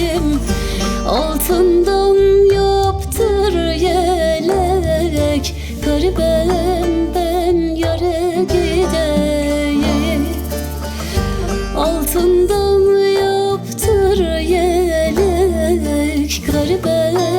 nideyim Altından yaptır yelek. Garibem ben yere gideyim. Altından yaptır yelek. Garibem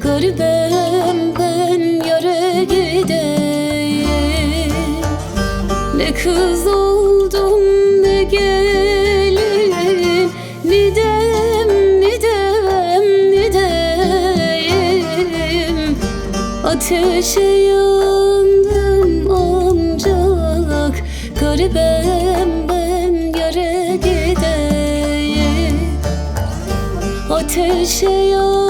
Garibem ben yere gideyim. Ne kız oldum ne gelin. Nidem, nidem, nideyim. Ateşe yandım ancak Garibem ben yere gideyim. Ateşe yandım